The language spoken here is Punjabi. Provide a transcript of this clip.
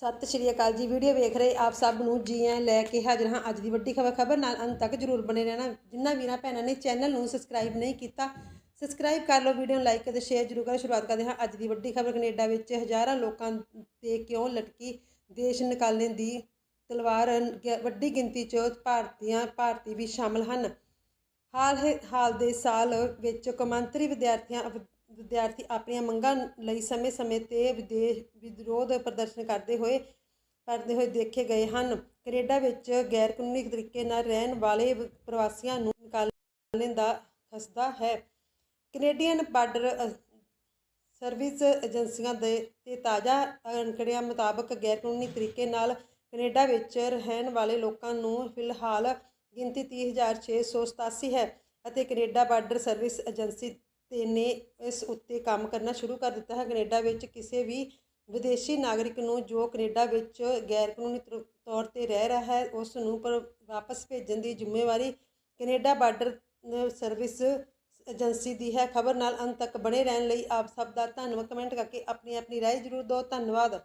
ਸਤਿ ਸ਼੍ਰੀ ਅਕਾਲ ਜੀ, ਵੀਡੀਓ ਵੇਖ ਰਹੇ ਆਪ ਸਭ ਨੂੰ ਜੀ ਆਇਆਂ ਲੈ ਕੇ ਹਾਜ਼ਰ ਹਾਂ ਅੱਜ ਦੀ ਵੱਡੀ ਖਬਰ ਖਬਰ ਨਾਲ ਅੰਤ ਤੱਕ ਜਰੂਰ ਬਣੇ ਰਹਿਣਾ। ਜਿੰਨਾ ਵੀਰਾਂ ਭੈਣਾਂ ਨੇ ਚੈਨਲ ਨੂੰ ਸਬਸਕ੍ਰਾਈਬ ਨਹੀਂ ਕੀਤਾ, ਸਬਸਕ੍ਰਾਈਬ ਕਰ ਲਓ, ਵੀਡੀਓ ਨੂੰ ਲਾਈਕ ਅਤੇ ਸ਼ੇਅਰ ਜਰੂਰ ਕਰੋ। ਸ਼ੁਰੂਆਤ ਕਰਦੇ ਹਾਂ ਅੱਜ ਦੀ ਵੱਡੀ ਖਬਰ। ਕੈਨੇਡਾ ਵਿੱਚ ਹਜ਼ਾਰਾਂ ਲੋਕਾਂ ਤੇ ਕਿਉਂ ਲਟਕੀ ਦੇਸ਼ ਨਿਕਾਲਣ ਦੀ ਤਲਵਾਰ ਗ- ਵੱਡੀ ਗਿਣਤੀ 'ਚ ਭਾਰਤੀਆਂ, ਭਾਰਤੀ ਵੀ ਸ਼ਾਮਲ ਹਨ। ਹਾਲ ਹੀ, ਹਾਲ ਦੇ ਸਾਲ ਵਿੱਚ ਕੌਮਾਂਤਰੀ ਵਿਦਿਆਰਥੀਆਂ ਵਿਦਿਆਰਥੀ ਆਪਣੀਆਂ ਮੰਗਾਂ ਲਈ ਸਮੇਂ-ਸਮੇਂ ਤੇ ਵਿਦੇਸ਼ ਵਿਰੋਧ ਪ੍ਰਦਰਸ਼ਨ ਕਰਦੇ ਹੋਏ ਕਰਦੇ ਹੋਏ ਦੇਖੇ ਗਏ ਹਨ। ਕੈਨੇਡਾ ਵਿੱਚ ਗੈਰ ਕਾਨੂੰਨੀ ਤਰੀਕੇ ਨਾਲ ਰਹਿਣ ਵਾਲੇ ਪ੍ਰਵਾਸੀਆਂ ਨੂੰ ਨਿਕਾਲਣ ਦਾ ਖਸਦਾ ਹੈ। ਕੈਨੇਡੀਅਨ ਬਾਰਡਰ ਸਰਵਿਸ ਏਜੰਸੀਆਂ ਦੇ, ਤੇ ਤਾਜ਼ਾ ਅੰਕੜਿਆਂ ਮੁਤਾਬਕ ਗੈਰ ਕਾਨੂੰਨੀ ਤਰੀਕੇ ਨਾਲ ਕੈਨੇਡਾ ਵਿੱਚ ਰਹਿਣ ਵਾਲੇ ਲੋਕਾਂ ਨੂੰ ਫਿਲਹਾਲ ਗਿਣਤੀ 30687 ਹੈ ਅਤੇ ਕੈਨੇਡਾ ਬਾਰਡਰ ਸਰਵਿਸ ਏਜੰਸੀ ਤੇ ਨੇ ਇਸ ਉੱਤੇ ਕੰਮ ਕਰਨਾ ਸ਼ੁਰੂ ਕਰ ਦਿੱਤਾ ਹੈ। ਕੈਨੇਡਾ ਵਿੱਚ ਕਿਸੇ ਵੀ ਵਿਦੇਸ਼ੀ ਨਾਗਰਿਕ ਨੂੰ ਜੋ ਕੈਨੇਡਾ ਵਿੱਚ ਗੈਰ ਕਾਨੂੰਨੀ ਤੌਰ- ਤੌਰ ਤੇ ਰਹਿ ਰਿਹਾ ਹੈ, ਉਸ ਨੂੰ ਪਰ ਵਾਪਸ ਭੇਜਣ ਦੀ ਜ਼ਿੰਮੇਵਾਰੀ ਕੈਨੇਡਾ ਬਾਰਡਰ ਸਰਵਿਸ ਏਜੰਸੀ ਦੀ ਹੈ। ਖਬਰ ਨਾਲ ਅੰਤ ਤੱਕ ਬਣੇ ਰਹਿਣ ਲਈ ਆਪ ਸਭ ਦਾ ਧੰਨਵਾਦ। ਕਮੈਂਟ ਕਰਕੇ ਆਪਣੀ ਆਪਣੀ ਰਾਏ ਜ਼ਰੂਰ ਦਿਓ। ਧੰਨਵਾਦ।